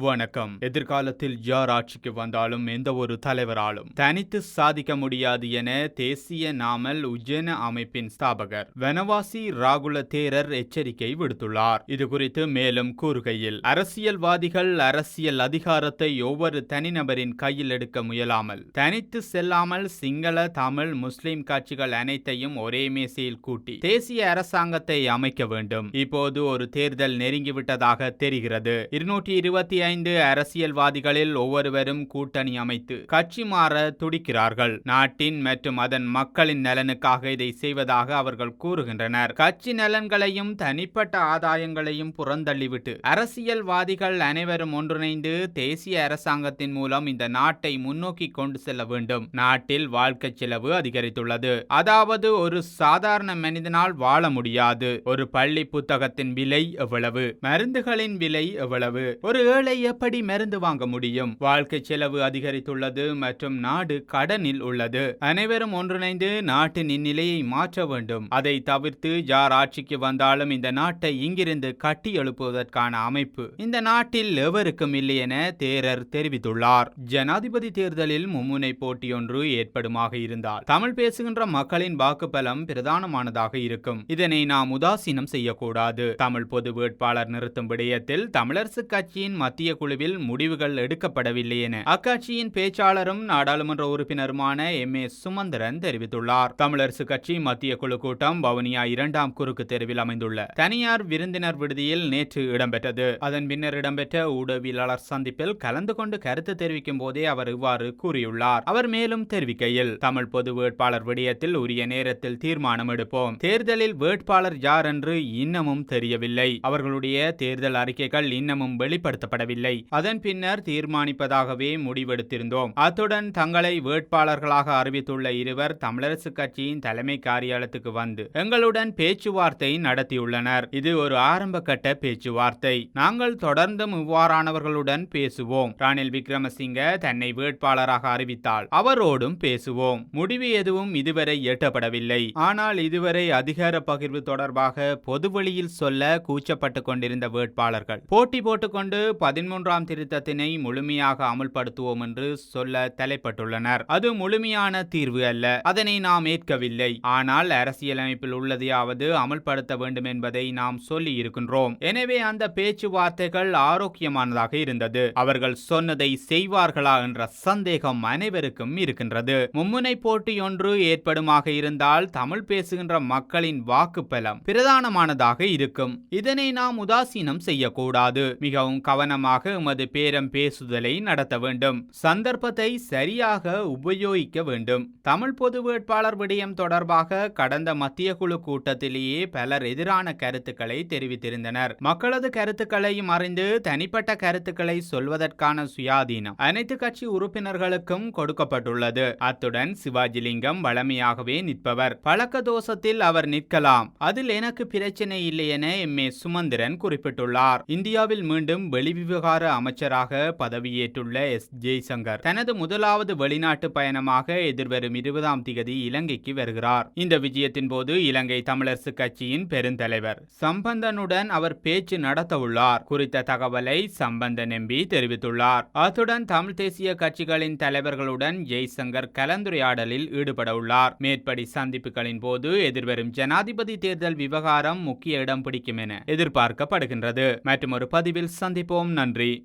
வணக்கம். எதிர்காலத்தில் யார் ஆட்சிக்கு வந்தாலும் எந்த ஒரு தலைவராலும் தனித்து சாதிக்க முடியாது என தேசிய நாமல் உஜ்ஜன அமைப்பின் ஸ்தாபகர் வனவாசி ராகுல தேரர் எச்சரிக்கை விடுத்துள்ளார். இது குறித்து மேலும் கூறுகையில் அரசியல்வாதிகள் அரசியல் அதிகாரத்தை ஒவ்வொரு தனிநபரின் கையில் எடுக்க முயலாமல் தனித்து செல்லாமல் சிங்கள தமிழ் முஸ்லிம் கட்சிகள் அனைத்தையும் ஒரே மேசையில் கூட்டி தேசிய அரசாங்கத்தை அமைக்க வேண்டும். இப்போது ஒரு தேர்தல் நெருங்கிவிட்டதாக தெரிகிறது. இருநூற்றி இருபத்தி ஐந்து அரசியல்வாதிகளில் ஒவ்வொருவரும் கூட்டணி அமைத்து கட்சி மாற துடிக்கிறார்கள். நாட்டின் மற்றும் அதன் மக்களின் நலனுக்காக இதை செய்வதாக அவர்கள் கூறுகின்றனர். கட்சி நலன்களையும் தனிப்பட்ட ஆதாயங்களையும் புறந்தள்ளிவிட்டு அரசியல்வாதிகள் அனைவரும் ஒன்றிணைந்து தேசிய அரசாங்கத்தின் மூலம் இந்த நாட்டை முன்னோக்கி கொண்டு செல்ல வேண்டும். நாட்டில் வாழ்க்கை செலவு அதிகரித்துள்ளது. அதாவது ஒரு சாதாரண மனிதனால் வாழ முடியாது. ஒரு பள்ளி புத்தகத்தின் விலை எவ்வளவு? மருந்துகளின் விலை எவ்வளவு? ஒரு ஏழை எப்படி மருந்து வாங்க முடியும்? வாழ்க்கை செலவு அதிகரித்துள்ளது மற்றும் நாடு கடனில் உள்ளது. அனைவரும் ஒன்றிணைந்து நாட்டின் இந்நிலையை மாற்ற வேண்டும். அதை தவிர்த்து யார் ஆட்சிக்கு வந்தாலும் இந்த நாட்டை இங்கிருந்து கட்டி எழுப்புவதற்கான அமைப்பு. இந்த நாட்டில் எவருக்கும் இல்லை என தேரர் தெரிவித்துள்ளார். ஜனாதிபதி தேர்தலில் மும்முனை போட்டியொன்று ஏற்படுமாக இருந்தால் தமிழ் பேசுகின்ற மக்களின் வாக்குப்பலம் பிரதானமானதாக இருக்கும். இதனை நாம் உதாசீனம் செய்யக்கூடாது. தமிழ் பொது வேட்பாளர் நிறுத்தும் விடயத்தில் தமிழரசு கட்சியின் மத்திய குழுவில் முடிவுகள் எடுக்கப்படவில்லை என அக்கட்சியின் பேச்சாளரும் நாடாளுமன்ற உறுப்பினருமான எம். ஏ. சுமந்திரன் தெரிவித்துள்ளார். தமிழரசு கட்சி மத்திய குழு கூட்டம் வவுனியா இரண்டாம் குறுக்கு தெருவில் அமைந்துள்ள தனியார் விருந்தினர் விடுதியில் நேற்று இடம்பெற்றது. அதன் பின்னர் இடம்பெற்ற ஊடகவியலாளர் சந்திப்பில் கலந்து கொண்டு கருத்து தெரிவிக்கும் போதே அவர் இவ்வாறு கூறியுள்ளார். அவர் மேலும் தெரிவிக்கையில் தமிழ் பொது வேட்பாளர் விடயத்தில் உரிய நேரத்தில் தீர்மானம் எடுப்போம். தேர்தலில் வேட்பாளர் யார் என்று இன்னமும் தெரியவில்லை. அவர்களுடைய தேர்தல் அறிக்கைகள் இன்னமும் வெளிப்படுத்தப்படவில்லை. அதன் பின்னர் தீர்மானிப்பதாகவே முடிவெடுத்திருந்தோம். அத்துடன் தங்களை வேட்பாளர்களாக அறிவித்துள்ள இருவர் தமிழரசு கட்சியின் தலைமை காரியாலயத்துக்கு வந்து எங்களுடன் பேச்சுவார்த்தை நடத்தியுள்ளனர். இது ஒரு ஆரம்ப கட்ட பேச்சுவார்த்தை. நாங்கள் தொடர்ந்தும் இவ்வாறானவர்களுடன் பேசுவோம். ரணில் விக்ரமசிங்க தன்னை வேட்பாளராக அறிவித்தால் அவரோடும் பேசுவோம். முடிவு எதுவும் இதுவரை எட்டப்படவில்லை. ஆனால் இதுவரை அதிகார பகிர்வு தொடர்பாக பொதுவெளியில் சொல்ல கூச்சப்பட்டுக் கொண்டிருந்த வேட்பாளர்கள் போட்டி போட்டுக்கொண்டு பதிமூன்றாம் திருத்தத்தினை முழுமையாக அமுல்படுத்துவோம் என்று சொல்ல தலைப்பட்டுள்ளனர். அது முழுமையான தீர்வு அல்ல. அதனை நாம் ஏற்கவில்லை. ஆனால் அரசியலமைப்பில் உள்ளதையாவது அமுல்படுத்த வேண்டும் என்பதை நாம் சொல்லி இருக்கின்றோம். எனவே அந்த பேச்சுவார்த்தைகள் ஆரோக்கியமானதாக இருந்தது. அவர்கள் சொன்னதை செய்வார்களா என்ற சந்தேகம் அனைவருக்கும் இருக்கின்றது. மும்முனை போட்டி ஒன்று ஏற்படுமாக இருந்தால் தமிழ் பேசுகின்ற மக்களின் வாக்கு பலம் பிரதானமானதாக இருக்கும். இதனை நாம் உதாசீனம் செய்யக்கூடாது. மிகவும் கவனம் காரணமாக எமது பேரம் பேசுதலை நடத்த வேண்டும். சந்தர்ப்பத்தை சரியாக உபயோகிக்க வேண்டும். தமிழ் பொது வேட்பாளர் விடயம் தொடர்பாக கடந்த மத்திய குழு கூட்டத்திலேயே பலர் எதிரான கருத்துக்களை தெரிவித்திருந்தனர். மக்களது கருத்துக்களையும் அறிந்து தனிப்பட்ட கருத்துக்களை சொல்வதற்கான சுயாதீனம் அனைத்து கட்சி உறுப்பினர்களுக்கும் கொடுக்கப்பட்டுள்ளது. அத்துடன் சிவாஜிலிங்கம் வளமையாகவே நிற்பவர். பழக்க தோஷத்தில் அவர் நிற்கலாம். அதில் எனக்கு பிரச்சனை இல்லை என எம் ஏ சுமந்திரன் குறிப்பிட்டுள்ளார். இந்தியாவில் மீண்டும் வெளிவிவகார அமைச்சராக பதவியேற்றுள்ள எஸ். ஜெய்சங்கர் தனது முதலாவது வெளிநாட்டு பயணமாக எதிர்வரும் இருபதாம் தேதி இலங்கைக்கு வருகிறார். இந்த விஜயத்தின் போது இலங்கை தமிழரசு கட்சியின் பெருந்தலைவர் சம்பந்தனுடன் அவர் பேச்சு நடத்தவுள்ளார். குறித்த தகவலை சம்பந்தன் எம்பி தெரிவித்துள்ளார். அத்துடன் தமிழ் தேசிய கட்சிகளின் தலைவர்களுடன் ஜெய்சங்கர் கலந்துரையாடலில் ஈடுபட உள்ளார் மேற்படி சந்திப்புகளின் போது எதிர்வரும் ஜனாதிபதி தேர்தல் விவகாரம் முக்கிய இடம் பிடிக்கும் என எதிர்பார்க்கப்படுகின்றது. மற்றும் ஒரு பதிவில் சந்திப்போம். நன்றி.